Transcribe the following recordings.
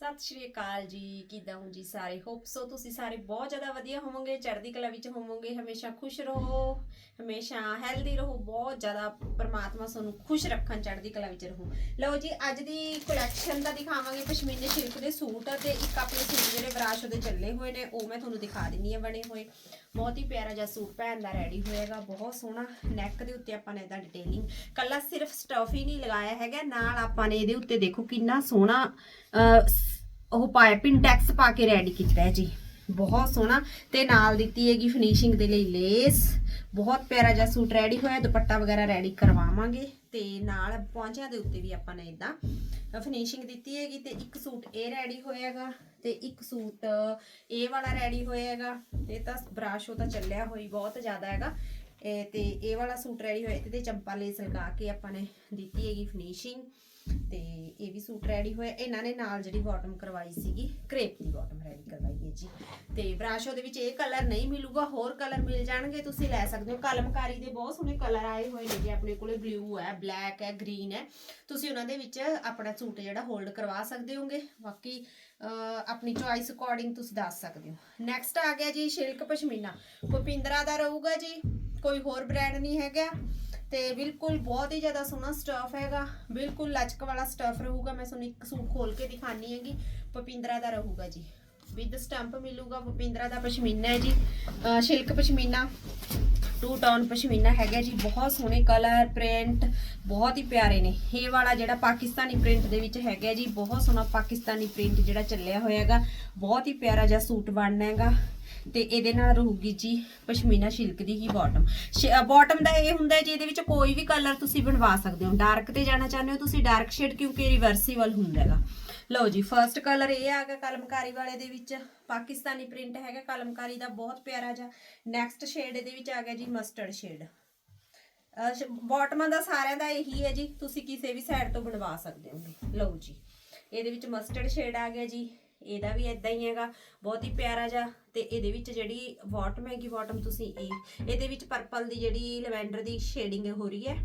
ਸਤਿ ਸ਼੍ਰੀ ਅਕਾਲ ਜੀ ਕਿਦਾਂ ਹੋ ਜੀ ਸਾਰੇ? ਹੋਪ ਸੋ ਤੁਸੀਂ ਸਾਰੇ ਬਹੁਤ ਜ਼ਿਆਦਾ ਵਧੀਆ ਹੋਵੋਗੇ ਚੜ੍ਹਦੀ ਕਲਾ ਵਿੱਚ ਹੋਵੋਗੇ ਹਮੇਸ਼ਾ ਖੁਸ਼ ਰਹੋ ਹਮੇਸ਼ਾ ਹੈਲਦੀ ਰਹੋ ਬਹੁਤ ਜ਼ਿਆਦਾ ਪ੍ਰਮਾਤਮਾ ਤੁਹਾਨੂੰ ਖੁਸ਼ ਰੱਖਣ ਚੜ੍ਹਦੀ ਕਲਾ ਵਿੱਚ ਰਹੋ। ਲਓ ਜੀ ਅੱਜ ਦੀ ਕਲੈਕਸ਼ਨ ਦਾ ਦਿਖਾਵਾਂਗੇ ਪਸ਼ਮੀਨੇ ਸਿਲਕ ਦੇ ਸੂਟ ਤੇ ਇੱਕ ਆਪਣੇ ਸੂਟ ਜਿਹੜੇ ਬਰਾਸ਼ ਉਹਦੇ ਚੱਲੇ ਹੋਏ ਨੇ ਉਹ ਮੈਂ ਤੁਹਾਨੂੰ ਦਿਖਾ ਦਿੰਨੀ ਆ ਬਣੇ ਹੋਏ। ਬਹੁਤ ਹੀ ਪਿਆਰਾ ਜਿਹਾ ਸੂਟ ਭੈਣ ਦਾ ਰੈਡੀ ਹੋਏਗਾ ਬਹੁਤ ਸੋਹਣਾ ਨੈਕ ਦੇ ਉੱਤੇ ਆਪਾਂ ਨੇ ਇਹਦਾ ਡਿਟੇਲਿੰਗ ਕੱਲਾ ਸਿਰਫ ਸਟਫ ਹੀ ਨਹੀਂ ਲਗਾਇਆ ਹੈਗਾ ਨਾਲ ਆਪਾਂ ਨੇ ਇਹਦੇ ਉੱਤੇ ਦੇਖੋ ਕਿੰਨਾ ਸੋਹਣਾ ਅਹ, ਉਹ ਪਾਇਆ ਪਿੰਟੈਕਸ ਪਾ ਕੇ ਰੈਡੀ ਕੀਤਾ ਹੈ ਜੀ। ਬਹੁਤ ਸੋਹਣਾ ਤੇ ਨਾਲ ਦਿੱਤੀ ਹੈਗੀ ਫਿਨਿਸ਼ਿੰਗ ਦੇ ਲਈ ਲੇਸ ਬਹੁਤ ਪਿਆਰਾ ਜਿਹਾ ਸੂਟ ਰੈਡੀ ਹੋਇਆ, ਦੁਪੱਟਾ ਵਗੈਰਾ ਰੈਡੀ ਕਰਵਾਵਾਂਗੇ ਤੇ ਨਾਲ ਪਹੁੰਚਿਆਂ ਦੇ ਉੱਤੇ ਵੀ ਆਪਾਂ ਨੇ ਇਦਾਂ ਫਿਨਿਸ਼ਿੰਗ ਦਿੱਤੀ ਹੈਗੀ ਤੇ ਇੱਕ ਸੂਟ ਇਹ ਰੈਡੀ ਹੋਏਗਾ ਤੇ ਇੱਕ ਸੂਟ ਇਹ ਵਾਲਾ ਰੈਡੀ ਹੋਏਗਾ ਇਹ ਤਾਂ ਬਰਾਸ਼ੋ ਤਾਂ ਚੱਲਿਆ ਹੋਈ, ਬਹੁਤ ਜ਼ਿਆਦਾ ਹੈਗਾ। ਇਹ ਤੇ ਇਹ ਵਾਲਾ ਸੂਟ ਰੈਡੀ ਹੋਇਆ ਤੇ ਚੰਪਾ ਲੇਸ ਲਗਾ ਕੇ ਆਪਾਂ ਨੇ ਦਿੱਤੀ ਹੈਗੀ ਫਿਨਿਸ਼ਿੰਗ ਤੇ ਇਹ ਵੀ ਸੂਟ ਰੈਡੀ ਹੋਇਆ। ਇਹਨਾਂ ਨੇ ਨਾਲ ਜਿਹੜੀ ਬਾਟਮ ਕਰਵਾਈ ਸੀਗੀ ਕ੍ਰੇਪ ਦੀ ਬਾਟਮ ਰੈਡੀ ਕਰਵਾਈ ਹੈ ਜੀ। ਤੇ ਬਰਾਸ਼ੋ ਦੇ ਵਿੱਚ ਇਹ ਕਲਰ ਨਹੀਂ ਮਿਲੂਗਾ, ਹੋਰ ਕਲਰ ਮਿਲ ਜਾਣਗੇ, ਤੁਸੀਂ ਲੈ ਸਕਦੇ ਹੋ। ਕਲਮਕਾਰੀ ਦੇ ਬਹੁਤ ਸੋਹਣੇ ਕਲਰ ਆਏ ਹੋਏ ਨੇ ਜੀ, ਆਪਣੇ ਕੋਲੇ ਬਲੂ ਹੈ ਬਲੈਕ ਹੈ ਗ੍ਰੀਨ ਹੈ। ਤੁਸੀਂ ਉਹਨਾਂ ਦੇ ਵਿੱਚ ਆਪਣਾ ਸੂਟ ਜਿਹੜਾ ਹੋਲਡ ਕਰਵਾ ਸਕਦੇ ਹੋਗੇ। ਬਾਕੀ ਆਪਣੀ ਚੋਇਸ ਅਕੋਰਡਿੰਗ ਤੁਸੀਂ ਦੱਸ ਸਕਦੇ ਹੋ। ਨੈਕਸਟ ਆ ਗਿਆ ਜੀ ਸਿਲਕ ਪਸ਼ਮੀਨਾ। ਭੁਪਿੰਦਰਾ ਦਾ ਰਹੂਗਾ ਜੀ? ਕੋਈ ਹੋਰ ਬ੍ਰਾਂਡ ਨਹੀਂ ਹੈਗਾ? ਤੇ ਬਿਲਕੁਲ ਬਹੁਤ ਹੀ ਜ਼ਿਆਦਾ ਸੋਹਣਾ ਸਟਫ ਹੈਗਾ। ਬਿਲਕੁਲ ਲਚਕ ਵਾਲਾ ਸਟਫ ਰਹੂਗਾ। ਮੈਂ ਤੁਹਾਨੂੰ ਇੱਕ ਸੂਟ ਖੋਲ ਕੇ ਦਿਖਾਣੀ ਹੈਗੀ। ਪਪਿੰਦਰਾ ਦਾ ਰਹੂਗਾ ਜੀ। ਵਿਦ ਸਟੰਪ ਮਿਲੂਗਾ। ਪਪਿੰਦਰਾ ਦਾ ਪਸ਼ਮੀਨਾ ਹੈ ਜੀ। Silk pashmina. Two tone pashmina ਹੈਗਾ ਜੀ, ਬਹੁਤ ਸੋਹਣੇ ਕਲਰ ਪ੍ਰਿੰਟ ਬਹੁਤ ਹੀ ਪਿਆਰੇ ਨੇ। ਇਹ ਵਾਲਾ ਜਿਹੜਾ ਪਾਕਿਸਤਾਨੀ ਪ੍ਰਿੰਟ ਦੇ ਵਿੱਚ ਹੈਗਾ ਜੀ, ਬਹੁਤ ਸੋਹਣਾ ਪਾਕਿਸਤਾਨੀ ਪ੍ਰਿੰਟ ਜਿਹੜਾ ਚੱਲਿਆ ਹੋਇਆ ਹੈਗਾ। ਬਹੁਤ ਹੀ ਪਿਆਰਾ ਜਿਹਾ ਸੂਟ ਬਣਨਾ ਹੈਗਾ। ਤੇ ਇਹਦੇ ਨਾਲ ਰਹੂਗੀ ਜੀ ਪਸ਼ਮੀਨਾ ਸਿਲਕ ਦੀ ਹੀ ਬਾਟਮ ਬਾਟਮ ਦਾ ਇਹ ਹੁੰਦਾ ਜੀ, ਇਹਦੇ ਵਿੱਚ ਕੋਈ ਵੀ ਕਲਰ ਤੁਸੀਂ ਬਣਵਾ ਸਕਦੇ ਹੋ। ਡਾਰਕ ਤੇ ਜਾਣਾ ਚਾਹੁੰਦੇ ਹੋ ਤੁਸੀਂ ਡਾਰਕ ਸ਼ੇਡ ਕਿਉਂਕਿ ਰਿਵਰਸੀਬਲ ਹੁੰਦਾ ਹੈਗਾ। ਲਓ ਜੀ ਫਰਸਟ ਕਲਰ ਇਹ ਆ ਗਿਆ ਕਲਮਕਾਰੀ ਵਾਲੇ ਦੇ ਵਿੱਚ। ਪਾਕਿਸਤਾਨੀ ਪ੍ਰਿੰਟ ਹੈਗਾ, ਕਲਮਕਾਰੀ ਦਾ ਬਹੁਤ ਪਿਆਰਾ ਜਿਹਾ। ਨੈਕਸਟ ਸ਼ੇਡ ਇਹਦੇ ਵਿੱਚ ਆ ਗਿਆ ਜੀ ਮਸਟਰਡ ਸ਼ੇਡ ਬਾਟਮਾਂ ਦਾ ਸਾਰਿਆਂ ਦਾ ਇਹੀ ਹੈ ਜੀ, ਤੁਸੀਂ ਕਿਸੇ ਵੀ ਸਾਈਡ ਤੋਂ ਬਣਵਾ ਸਕਦੇ ਹੋ। ਲਓ ਜੀ, ਇਹਦੇ ਵਿੱਚ ਮਸਟਰਡ ਸ਼ੇਡ ਆ ਗਿਆ ਜੀ। ਇਹਦਾ ਵੀ ਇਦਾਂ ਹੀ ਹੈਗਾ, ਬਹੁਤ ਹੀ ਪਿਆਰਾ ਜਿਹਾ। ਤੇ ਇਹਦੇ ਵਿੱਚ ਜਿਹੜੀ ਬਾਟਮ ਹੈਗੀ ਬਾਟਮ ਤੁਸੀਂ ਇਹ, ਇਹਦੇ ਵਿੱਚ ਪਰਪਲ ਦੀ ਜਿਹੜੀ ਲਵੈਂਡਰ ਦੀ ਸ਼ੇਡਿੰਗ ਹੋ ਰਹੀ ਹੈ।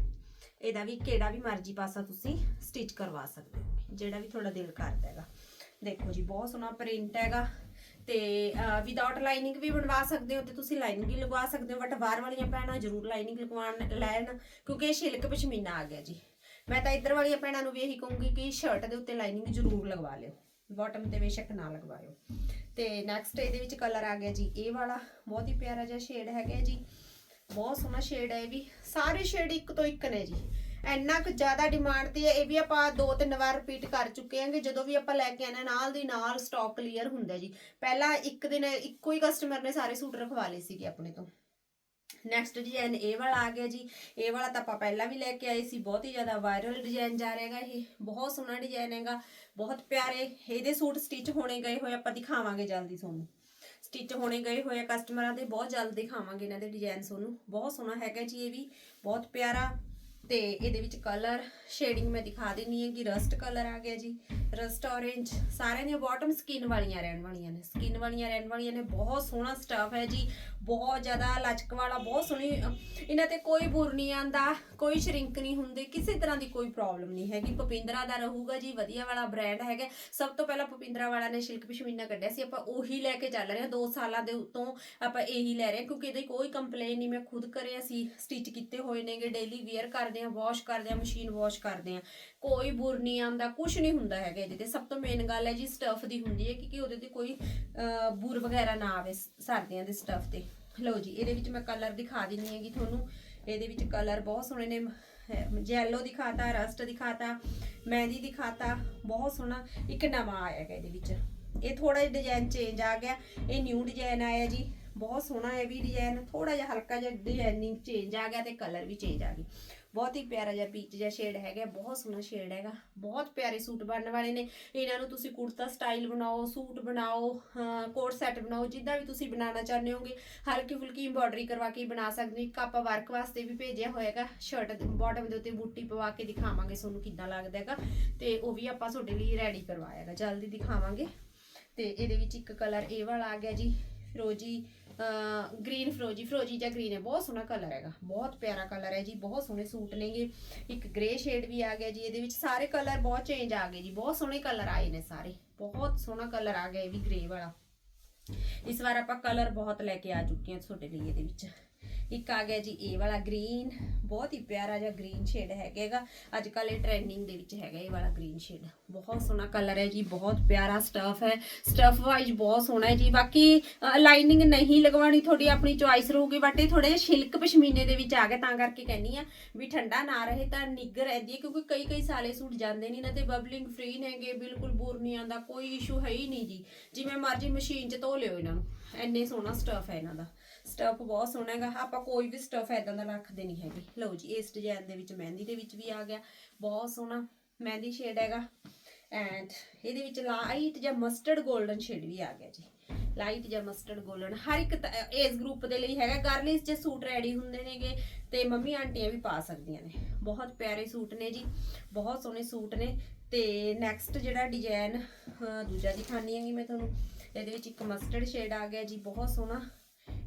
ਇਹਦਾ ਵੀ ਕਿਹੜਾ ਵੀ ਮਰਜ਼ੀ ਪਾਸਾ ਤੁਸੀਂ ਸਟਿਚ ਕਰਵਾ ਸਕਦੇ ਹੋ। ਜਿਹੜਾ ਵੀ ਤੁਹਾਡਾ ਦਿਲ ਕਰਦਾ ਹੈਗਾ। ਦੇਖੋ ਜੀ, ਬਹੁਤ ਸੋਹਣਾ ਪ੍ਰਿੰਟ ਹੈਗਾ ਤੇ ਵਿਦਆਊਟ ਲਾਈਨਿੰਗ ਵੀ ਬਣਵਾ ਸਕਦੇ ਹੋ ਤੇ ਤੁਸੀਂ ਲਾਈਨਿੰਗ ਵੀ ਲਗਵਾ ਸਕਦੇ ਹੋ ਬਟ ਬਾਹਰ ਵਾਲੀਆਂ ਭੈਣਾਂ ਜ਼ਰੂਰ ਲਾਈਨਿੰਗ ਲਗਵਾਉਣ, ਲੈਣ, ਕਿਉਂਕਿ ਇਹ ਸਿਲਕ ਪਸ਼ਮੀਨਾ ਆ ਗਿਆ ਜੀ। ਮੈਂ ਤਾਂ ਇੱਧਰ ਵਾਲੀਆਂ ਭੈਣਾਂ ਨੂੰ ਵੀ ਇਹੀ ਕਹੂੰਗੀ ਕਿ ਸ਼ਰਟ ਦੇ ਉੱਤੇ ਲਾਈਨਿੰਗ ਜ਼ਰੂਰ ਲਗਵਾ ਲਿਓ। ਬਾਟਮ ਤੇ ਬੇਸ਼ੱਕ ਨਾ ਲਗਵਾਇਓ। ਤੇ ਨੈਕਸਟ ਇਹਦੇ ਵਿੱਚ ਕਲਰ ਆ ਗਿਆ ਜੀ, ਇਹ ਵਾਲਾ। ਬਹੁਤ ਹੀ ਪਿਆਰਾ ਜਿਹਾ ਸ਼ੇਡ ਹੈਗਾ ਜੀ। ਬਹੁਤ ਸੋਹਣਾ ਸ਼ੇਡ ਹੈ ਇਹ ਵੀ। ਸਾਰੇ ਸ਼ੇਡ ਇੱਕ ਤੋਂ ਇੱਕ ਨੇ ਜੀ। ਇੰਨਾ ਕੁ ਜ਼ਿਆਦਾ ਡਿਮਾਂਡ ਤੇ ਹੈ, ਇਹ ਵੀ ਆਪਾਂ ਦੋ ਤਿੰਨ ਵਾਰ ਰਿਪੀਟ ਕਰ ਚੁੱਕੇ ਆਂਗੇ ਜਦੋਂ ਵੀ ਆਪਾਂ ਲੈ ਕੇ ਆਣਾ ਨਾਲ ਦੀ ਨਾਲ ਸਟਾਕ ਕਲੀਅਰ ਹੁੰਦਾ ਜੀ। ਪਹਿਲਾਂ ਇੱਕ ਦਿਨ ਇੱਕੋ ਹੀ ਕਸਟਮਰ ਨੇ ਸਾਰੇ ਸੂਟ ਰਖਵਾ ਲਏ ਸੀਗੇ ਆਪਣੇ ਤੋਂ। ਨੈਕਸਟ ਡਿਜ਼ਾਈਨ ਇਹ ਵਾਲਾ ਆ ਗਿਆ ਜੀ। ਇਹ ਵਾਲਾ ਤਾਂ ਆਪਾਂ ਪਹਿਲਾਂ ਵੀ ਲੈ ਕੇ ਆਏ ਸੀ। ਬਹੁਤ ਹੀ ਜ਼ਿਆਦਾ ਵਾਇਰਲ ਡਿਜ਼ਾਈਨ ਜਾ ਰਿਹਾ ਇਹ। ਬਹੁਤ ਸੋਹਣਾ ਡਿਜ਼ਾਈਨ ਹੈਗਾ। ਬਹੁਤ ਪਿਆਰੇ। ਇਹਦੇ ਸੂਟ ਸਟਿਚ ਹੋਣੇ ਗਏ ਹੋਏ ਆਪਾਂ ਦਿਖਾਵਾਂਗੇ ਜਲਦੀ ਤੁਹਾਨੂੰ। ਸਟਿਚ ਹੋਣੇ ਗਏ ਹੋਏ ਆ ਕਸਟਮਰਾਂ ਦੇ ਬਹੁਤ ਜਲਦ ਦਿਖਾਵਾਂਗੇ ਇਹਨਾਂ ਦੇ ਡਿਜ਼ਾਈਨ ਤੁਹਾਨੂੰ ਬਹੁਤ ਸੋਹਣਾ ਹੈਗਾ ਜੀ ਇਹ ਵੀ, ਬਹੁਤ ਪਿਆਰਾ ਤੇ ਇਹਦੇ ਵਿੱਚ ਕਲਰ ਸ਼ੇਡਿੰਗ ਮੈਂ ਦਿਖਾ ਦਿੰਨੀ ਹੈ ਕਿ ਰਸਟ ਕਲਰ ਆ ਗਿਆ ਜੀ। ਰਸਟ orange ਸਾਰਿਆਂ ਦੀਆਂ ਬਾਟਮ ਸਕਿਨ ਵਾਲੀਆਂ ਰਹਿਣ ਵਾਲੀਆਂ ਨੇ। ਸਕਿਨ ਵਾਲੀਆਂ ਰਹਿਣ ਵਾਲੀਆਂ ਨੇ। ਬਹੁਤ ਸੋਹਣਾ ਸਟਫ ਹੈ ਜੀ। ਬਹੁਤ ਜ਼ਿਆਦਾ ਲਚਕ ਵਾਲਾ, ਬਹੁਤ ਸੋਹਣੀ ਇਹਨਾਂ ਤੇ ਕੋਈ ਬੁਰ ਨਹੀਂ ਆਂਦਾ ਕੋਈ ਸ਼ਰਿੰਕ ਨਹੀਂ ਹੁੰਦੇ, ਕਿਸੇ ਤਰ੍ਹਾਂ ਦੀ ਕੋਈ ਪ੍ਰੋਬਲਮ ਨਹੀਂ ਹੈਗੀ। ਪਪਿੰਦਰਾ ਦਾ ਰਹੂਗਾ ਜੀ, ਵਧੀਆ ਵਾਲਾ ਬ੍ਰਾਂਡ ਹੈਗਾ। ਸਭ ਤੋਂ ਪਹਿਲਾਂ ਪਪਿੰਦਰਾ ਵਾਲਾ ਨੇ ਸਿਲਕ ਪਸ਼ਮੀਨਾ ਕੱਢਿਆ ਸੀ। ਆਪਾਂ ਉਹੀ ਲੈ ਕੇ ਚੱਲ ਰਹੇ ਹਾਂ। 2 ਸਾਲਾਂ ਦੇ ਉੱਤੋਂ ਆਪਾਂ ਇਹੀ ਲੈ ਰਹੇ ਹਾਂ, ਕਿਉਂਕਿ ਇਹਦੀ ਕੋਈ ਕੰਪਲੇਨ ਨਹੀਂ। ਮੈਂ ਖੁਦ ਕਰਿਆ ਸੀ ਸਟਿਚ ਕੀਤੇ ਹੋਏ ਨੇਗੇ ਡੇਲੀ ਵੇਅਰ ਕਰਦੇ ਆ ਵਾਸ਼ ਕਰਦੇ ਆ ਮਸ਼ੀਨ ਵਾਸ਼ ਕਰਦੇ ਆ ਕੋਈ ਬੁਰ ਨਹੀਂ ਆਉਂਦਾ ਕੁਝ ਨਹੀਂ ਹੁੰਦਾ ਹੈਗਾ ਇਹਦੇ ਤੇ। ਸਭ ਤੋਂ ਮੇਨ ਗੱਲ ਹੈ ਜੀ ਸਟਫ ਦੀ ਹੁੰਦੀ ਹੈ ਕਿ ਉਹਦੇ ਤੇ ਕੋਈ ਬੁਰ ਵਗੈਰਾ ਨਾ ਆਵੇ ਸ- ਸਰਦੀਆਂ ਦੇ ਸਟਫ ਤੇ। ਲਓ ਜੀ, ਇਹਦੇ ਵਿੱਚ ਮੈਂ ਕਲਰ ਦਿਖਾ ਦਿੰਨੀ ਹੈਗੀ ਤੁਹਾਨੂੰ। ਇਹਦੇ ਵਿੱਚ ਕਲਰ ਬਹੁਤ ਸੋਹਣੇ ਨੇ। ਜੈਲੋ ਦਿਖਾਤਾ ਰਸਟ ਦਿਖਾਤਾ, ਮਹਿੰਦੀ ਦਿਖਾਤਾ, ਬਹੁਤ ਸੋਹਣਾ ਇੱਕ ਨਵਾਂ ਆਇਆ ਹੈਗਾ ਇਹਦੇ ਵਿੱਚ। ਇਹ ਥੋੜਾ ਜਿਹਾ ਡਿਜ਼ਾਈਨ ਚੇਂਜ ਆ ਗਿਆ। ਇਹ ਨਿਊ ਡਿਜ਼ਾਈਨ ਆਇਆ ਜੀ। ਬਹੁਤ ਸੋਹਣਾ ਹੈ ਵੀ ਡਿਜ਼ਾਈਨ ਥੋੜਾ ਜਿਹਾ ਹਲਕਾ ਜਿਹਾ ਡਿਜ਼ਾਈਨਿੰਗ ਚੇਂਜ ਆ ਗਿਆ ਤੇ ਕਲਰ ਵੀ ਚੇਂਜ ਆ ਗਈ। ਬਹੁਤ ਹੀ ਪਿਆਰਾ ਜਿਹਾ ਪੀਚ ਜਿਹਾ ਸ਼ੇਡ ਹੈਗਾ, ਬਹੁਤ ਸੋਹਣਾ ਸ਼ੇਡ ਹੈਗਾ। ਬਹੁਤ ਪਿਆਰੇ ਸੂਟ ਬਣਨ ਵਾਲੇ ਨੇ। ਇਹਨਾਂ ਨੂੰ ਤੁਸੀਂ ਕੁੜਤਾ ਸਟਾਈਲ ਬਣਾਓ, ਸੂਟ ਬਣਾਓ ਕੋਟ ਸੈਟ ਬਣਾਓ, ਜਿੱਦਾਂ ਵੀ ਤੁਸੀਂ ਬਣਾਉਣਾ ਚਾਹੁੰਦੇ ਹੋਗੇ। ਹਲਕੀ ਫੁਲਕੀ ਐਮਬ੍ਰੋਇਡਰੀ ਕਰਵਾ ਕੇ ਬਣਾ ਸਕਦੇ ਹੋ। ਇੱਕ ਆਪਾਂ ਵਰਕ ਵਾਸਤੇ ਵੀ ਭੇਜਿਆ ਹੋਏਗਾ ਸ਼ਰਟ ਦੇ ਬਾਟਮ ਦੇ ਉੱਤੇ ਬੂਟੀ ਪਵਾ ਕੇ ਦਿਖਾਵਾਂਗੇ ਤੁਹਾਨੂੰ ਕਿੱਦਾਂ ਲੱਗਦਾ ਹੈਗਾ। ਤੇ ਉਹ ਵੀ ਆਪਾਂ ਤੁਹਾਡੇ ਲਈ ਰੈਡੀ ਕਰਵਾਇਆਗਾ ਜਲਦੀ ਦਿਖਾਵਾਂਗੇ। ਤੇ ਇਹਦੇ ਵਿੱਚ ਇੱਕ ਕਲਰ ਇਹ ਵਾਲਾ ਆ ਗਿਆ ਜੀ। ਫਿਰੋਜੀ ਗ੍ਰੀਨ ਫਿਰੋਜੀ ਫਿਰੋਜੀ ਜਾਂ ਗ੍ਰੀਨ ਹੈ, ਬਹੁਤ ਸੋਹਣਾ ਕਲਰ ਹੈਗਾ, ਬਹੁਤ ਪਿਆਰਾ ਕਲਰ ਹੈ ਜੀ, ਬਹੁਤ ਸੋਹਣੇ ਸੂਟ ਨੇਗੇ, ਇੱਕ ਗ੍ਰੇ ਸ਼ੇਡ ਵੀ ਆ ਗਿਆ ਜੀ, ਇਹਦੇ ਵਿੱਚ ਸਾਰੇ ਕਲਰ ਬਹੁਤ ਚੇਂਜ ਆ ਗਏ ਜੀ, ਬਹੁਤ ਸੋਹਣੇ ਕਲਰ ਆਏ ਨੇ ਸਾਰੇ, ਬਹੁਤ ਸੋਹਣਾ ਕਲਰ ਆ ਗਿਆ ਇਹ ਵੀ ਗ੍ਰੇ ਵਾਲਾ। ਇਸ ਵਾਰ ਆਪਾਂ ਕਲਰ ਬਹੁਤ ਲੈ ਕੇ ਆ ਚੁੱਕੇ ਹਾਂ ਤੁਹਾਡੇ ਲਈ ਇਹਦੇ ਵਿੱਚ। ਇੱਕ ਆ ਗਿਆ ਜੀ ਇਹ ਵਾਲਾ ਗ੍ਰੀਨ ਬਹੁਤ ਹੀ ਪਿਆਰਾ ਜਿਹਾ ਗ੍ਰੀਨ ਸ਼ੇਡ ਹੈਗਾਗਾ। ਅੱਜ ਕੱਲ ਇਹ ਟ੍ਰੈਂਡਿੰਗ ਦੇ ਵਿੱਚ ਹੈਗਾ ਇਹ ਵਾਲਾ ਗ੍ਰੀਨ ਸ਼ੇਡ ਬਹੁਤ ਸੋਹਣਾ ਕਲਰ ਹੈ ਜੀ, ਬਹੁਤ ਪਿਆਰਾ ਸਟਫ ਹੈ। ਸਟਫ ਵਾਈਜ਼ ਬਹੁਤ ਸੋਹਣਾ ਹੈ ਜੀ। ਬਾਕੀ ਲਾਈਨਿੰਗ ਨਹੀਂ ਲਗਵਾਉਣੀ ਤੁਹਾਡੀ ਆਪਣੀ ਚੁਆਇਸ ਰਹੂਗੀ ਬਟ ਇਹ ਥੋੜੇ ਜਿਹਾ ਸ਼ਿਲਕ ਪਸ਼ਮੀਨੇ ਦੇ ਵਿੱਚ ਆ ਗਿਆ ਤਾਂ ਕਰਕੇ ਕਹਿੰਨੀ ਆ ਵੀ ਠੰਡਾ ਨਾ ਰਹੇ, ਤਾਂ ਨਿੱਗਰ ਰਹਿੰਦੀ ਹੈ, ਕਿਉਂਕਿ ਕਈ ਕਈ ਸਾਲੇ ਸੂਟ ਜਾਂਦੇ ਨਹੀਂ ਨਾ ਤੇ ਬਬਲਿੰਗ ਫ੍ਰੀ ਨੇਗੇ, ਬਿਲਕੁਲ ਬੁਰ ਨਹੀਂ ਆਂਦਾ ਕੋਈ ਇਸ਼ੂ ਹੈ ਹੀ ਨਹੀਂ ਜੀ। ਜਿਵੇਂ ਮਰਜ਼ੀ ਮਸ਼ੀਨ 'ਚ ਧੋ ਲਿਓ ਇਹਨਾਂ ਨੂੰ। ਐਨੇ ਸੋਹਣਾ ਸਟਫ ਹੈ ਇਹਨਾਂ ਦਾ। ਸਟਫ ਬਹੁਤ ਸੋਹਣਾ ਹੈਗਾ। ਆਪਾਂ ਕੋਈ ਵੀ ਸਟਫ ਐਦਾਂ ਦਾ ਰੱਖਦੇ ਨਹੀਂ ਹੈਗੇ। ਲਓ ਜੀ, ਇਸ ਡਿਜ਼ਾਈਨ ਦੇ ਵਿੱਚ ਮਹਿੰਦੀ ਦੇ ਵਿੱਚ ਵੀ ਆ ਗਿਆ। ਬਹੁਤ ਸੋਹਣਾ ਮਹਿੰਦੀ ਸ਼ੇਡ ਹੈਗਾ। ਐਂਡ ਇਹਦੇ ਵਿੱਚ ਲਾਈਟ ਜਾਂ ਮਸਟਰਡ 골ਡਨ ਸ਼ੇਡ ਵੀ ਆ ਗਿਆ ਜੀ। ਲਾਈਟ ਜਾਂ ਮਸਟਰਡ 골ਡਨ ਹਰ ਇੱਕ ਏਜ ਗਰੁੱਪ ਦੇ ਲਈ ਹੈਗਾ। ਗਰਲਿਸ ਚ ਸੂਟ ਰੈਡੀ ਹੁੰਦੇ ਨੇਗੇ ਤੇ ਮੰਮੀ ਆਂਟੀਆਂ ਵੀ ਪਾ ਸਕਦੀਆਂ ਨੇ। ਬਹੁਤ ਪਿਆਰੇ ਸੂਟ ਨੇ ਜੀ। ਬਹੁਤ ਸੋਹਣੇ ਸੂਟ ਨੇ। ਤੇ ਨੈਕਸਟ ਜਿਹੜਾ ਡਿਜ਼ਾਈਨ ਦੂਜਾ ਦਿਖਾਣੀ ਹੈਗੀ ਮੈਂ ਤੁਹਾਨੂੰ। ਇਹਦੇ ਵਿੱਚ ਇੱਕ ਮਸਟਰਡ ਸ਼ੇਡ ਆ ਗਿਆ ਜੀ, ਬਹੁਤ ਸੋਹਣਾ।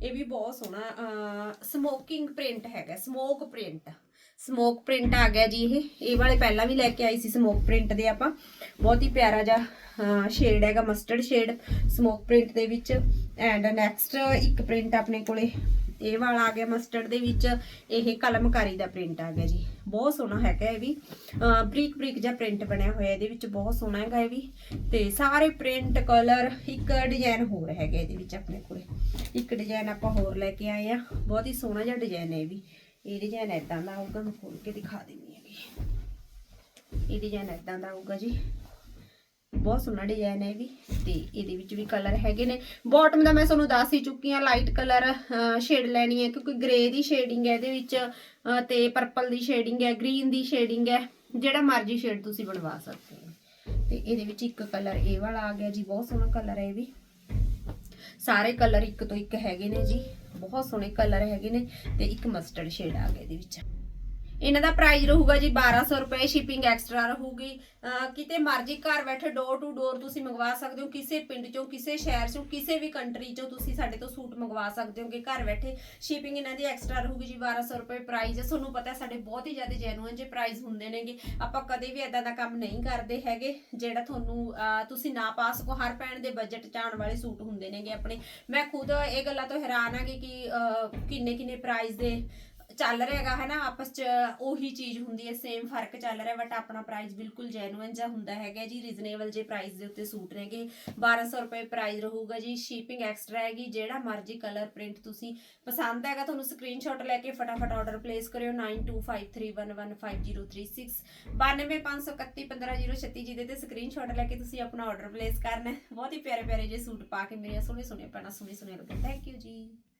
ਇਹ ਵੀ ਬਹੁਤ ਸੋਹਣਾ ਸਮੋਕਿੰਗ ਪ੍ਰਿੰਟ ਹੈਗਾ ਸਮੋਕ ਪ੍ਰਿੰਟ ਸਮੋਕ ਪ੍ਰਿੰਟ ਆ ਗਿਆ ਜੀ ਇਹ। ਇਹ ਵਾਲੇ ਪਹਿਲਾਂ ਵੀ ਲੈ ਕੇ ਆਈ ਸੀ ਸਮੋਕ ਪ੍ਰਿੰਟ ਦੇ ਆਪਾਂ। ਬਹੁਤ ਹੀ ਪਿਆਰਾ ਜਿਹਾ ਸ਼ੇਡ ਹੈਗਾ ਮਸਟਰਡ ਸ਼ੇਡ ਸਮੋਕ ਪ੍ਰਿੰਟ ਦੇ ਵਿੱਚ। ਐਂਡ ਨੈਕਸਟ ਇੱਕ ਪ੍ਰਿੰਟ ਆਪਣੇ ਕੋਲੇ। ਇਹ ਵਾਲਾ ਆ ਗਿਆ ਮਸਟਰਡ ਦੇ ਵਿੱਚ, ਇਹ ਕਲਮਕਾਰੀ ਦਾ ਪ੍ਰਿੰਟ ਆ ਗਿਆ ਜੀ। ਬਹੁਤ ਸੋਹਣਾ ਹੈਗਾ ਇਹ ਵੀ। ਬਰੀਕ ਬਰੀਕ ਜਿਹਾ ਪ੍ਰਿੰਟ ਬਣਿਆ ਹੋਇਆ ਇਹਦੇ ਵਿੱਚ, ਬਹੁਤ ਸੋਹਣਾ ਹੈਗਾ ਇਹ ਵੀ। ਤੇ ਸਾਰੇ ਪ੍ਰਿੰਟ ਕਲਰ ਇੱਕ ਡਿਜ਼ਾਈਨ ਹੋਰ ਹੈਗਾ ਇਹਦੇ ਵਿੱਚ ਆਪਣੇ ਕੋਲੇ। ਇੱਕ ਡਿਜ਼ਾਈਨ ਆਪਾਂ ਹੋਰ ਲੈ ਕੇ ਆਏ ਆ। ਬਹੁਤ ਹੀ ਸੋਹਣਾ ਜਿਹਾ ਡਿਜ਼ਾਈਨ ਹੈ ਇਹ ਵੀ। ਇਹ ਡਿਜ਼ਾਈਨ ਐਦਾਂ ਦਾ ਆਊਗਾ, ਮੈਂ ਖੋਲ ਕੇ ਦਿਖਾ ਦਿੰਦੀ ਹੈਗੀ। ਇਹ ਡਿਜ਼ਾਈਨ ਐਦਾਂ ਦਾ ਆਊਗਾ ਜੀ। ਬਹੁਤ ਸੋਹਣਾ ਡਿਜ਼ਾਈਨ ਹੈ ਇਹ ਵੀ ਤੇ ਇਹਦੇ ਵਿੱਚ ਵੀ ਕਲਰ ਹੈਗੇ ਨੇ। ਬਾਟਮ ਦਾ ਮੈਂ ਤੁਹਾਨੂੰ ਦੱਸ ਹੀ ਚੁੱਕੀ ਆ ਲਾਈਟ ਕਲਰ ਸ਼ੇਡ ਲੈਣੀ ਹੈ ਕਿਉਂਕਿ ਗ੍ਰੇ ਦੀ ਸ਼ੇਡਿੰਗ ਹੈ ਇਹਦੇ ਵਿੱਚ ਤੇ ਪਰਪਲ ਦੀ ਸ਼ੇਡਿੰਗ ਹੈ ਗ੍ਰੀਨ ਦੀ ਸ਼ੇਡਿੰਗ ਹੈ, ਜਿਹੜਾ ਮਰਜ਼ੀ ਸ਼ੇਡ ਤੁਸੀਂ ਬਣਵਾ ਸਕਦੇ ਹੋ। ਤੇ ਇਹਦੇ ਵਿੱਚ ਇੱਕ ਕਲਰ ਇਹ ਵਾਲਾ ਆ ਗਿਆ ਜੀ, ਬਹੁਤ ਸੋਹਣਾ ਕਲਰ ਹੈ ਇਹ ਵੀ। ਸਾਰੇ ਕਲਰ ਇੱਕ ਤੋਂ ਇੱਕ ਹੈਗੇ ਨੇ ਜੀ, ਬਹੁਤ ਸੋਹਣੇ ਕਲਰ ਹੈਗੇ ਨੇ ਤੇ ਇੱਕ ਮਸਟਰਡ ਸ਼ੇਡ ਆ ਗਿਆ ਇਹਦੇ ਵਿੱਚ। ਇਹਨਾਂ ਦਾ ਪ੍ਰਾਈਸ ਰਹੂਗਾ ਜੀ 1200 ਰੁਪਏ ਸ਼ਿਪਿੰਗ ਐਕਸਟਰਾ ਰਹੂਗੀ। ਕਿਤੇ ਮਰਜ਼ੀ ਘਰ ਬੈਠੇ ਡੋਰ ਟੂ ਡੋਰ ਤੁਸੀਂ ਮੰਗਵਾ ਸਕਦੇ ਹੋ, ਕਿਸੇ ਪਿੰਡ ਚੋਂ, ਕਿਸੇ ਸ਼ਹਿਰ ਚੋਂ, ਕਿਸੇ ਵੀ ਕੰਟਰੀ ਚੋਂ ਤੁਸੀਂ ਸਾਡੇ ਤੋਂ ਸੂਟ ਮੰਗਵਾ ਸਕਦੇ ਹੋਗੇ। ਘਰ ਬੈਠੇ ਸ਼ਿਪਿੰਗ ਇਹਨਾਂ ਦੀ ਐਕਸਟਰਾ ਰਹੂਗੀ ਜੀ 1200 ਰੁਪਏ ਪ੍ਰਾਈਸ ਹੈ ਤੁਹਾਨੂੰ ਪਤਾ ਸਾਡੇ ਬਹੁਤ ਹੀ ਜ਼ਿਆਦਾ ਜੈਨੂਇਨ ਜੇ ਪ੍ਰਾਈਸ ਹੁੰਦੇ ਨੇਗੇ। ਆਪਾਂ ਕਦੇ ਵੀ ਇਦਾਂ ਦਾ ਕੰਮ ਨਹੀਂ ਕਰਦੇ ਹੈਗੇ, ਜਿਹੜਾ ਤੁਹਾਨੂੰ ਤੁਸੀਂ ਨਾ ਪਾ ਸਕੋ। ਹਰ ਭੈਣ ਦੇ ਬਜਟ ਚ ਆਉਣ ਵਾਲੇ ਸੂਟ ਹੁੰਦੇ ਨੇਗੇ ਆਪਣੇ। ਮੈਂ ਖੁਦ ਇਹ ਗੱਲਾਂ ਤੋਂ ਹੈਰਾਨ ਆ ਕਿ ਕਿੰਨੇ ਕਿੰਨੇ ਪ੍ਰਾਈਸ ਦੇ ਚੱਲ ਰਿਹਾ ਹੈਗਾ ਹੈ ਨਾ ਆਪਸ ਚ ਉਹੀ ਚੀਜ਼ ਹੁੰਦੀ ਹੈ ਸੇਮ ਫ਼ਰਕ ਚੱਲ ਰਿਹਾ ਬਟ ਆਪਣਾ ਪ੍ਰਾਈਸ ਬਿਲਕੁਲ ਜੈਨੂਇਨ ਜਿਹਾ ਹੁੰਦਾ ਹੈਗਾ ਜੀ। ਰੀਜ਼ਨੇਬਲ ਜੇ ਪ੍ਰਾਈਸ ਦੇ ਉੱਤੇ ਸੂਟ ਨੇਗੇ 1200 ਰੁਪਏ ਪ੍ਰਾਈਸ ਰਹੂਗਾ ਜੀ। ਸ਼ਿਪਿੰਗ ਐਕਸਟਰਾ ਹੈਗੀ, ਜਿਹੜਾ ਮਰਜ਼ੀ ਕਲਰ ਪ੍ਰਿੰਟ ਤੁਸੀਂ ਪਸੰਦ ਹੈਗਾ, ਤੁਹਾਨੂੰ ਸਕਰੀਨਸ਼ਾਟ ਲੈ ਕੇ ਫਟਾਫਟ ਆਰਡਰ ਪਲੇਸ ਕਰਿਓ। 9253115036 9253311536 ਜਿਹਦੇ ਤੇ ਸਕਰੀਨਸ਼ਾਟ ਲੈ ਕੇ ਤੁਸੀਂ ਆਪਣਾ ਆਰਡਰ ਪਲੇਸ ਕਰਨਾ। ਬਹੁਤ ਹੀ ਪਿਆਰੇ ਪਿਆਰੇ ਜੇ ਸੂਟ ਪਾ ਕੇ ਮੇਰੇ ਸੋਹਣੇ ਸੋਹਣੇ ਪੈਣਾ ਸੋਹਣੇ ਸੋਹਣੇ ਲੱਗਦੇ ਥੈਂਕ ਯੂ ਜੀ।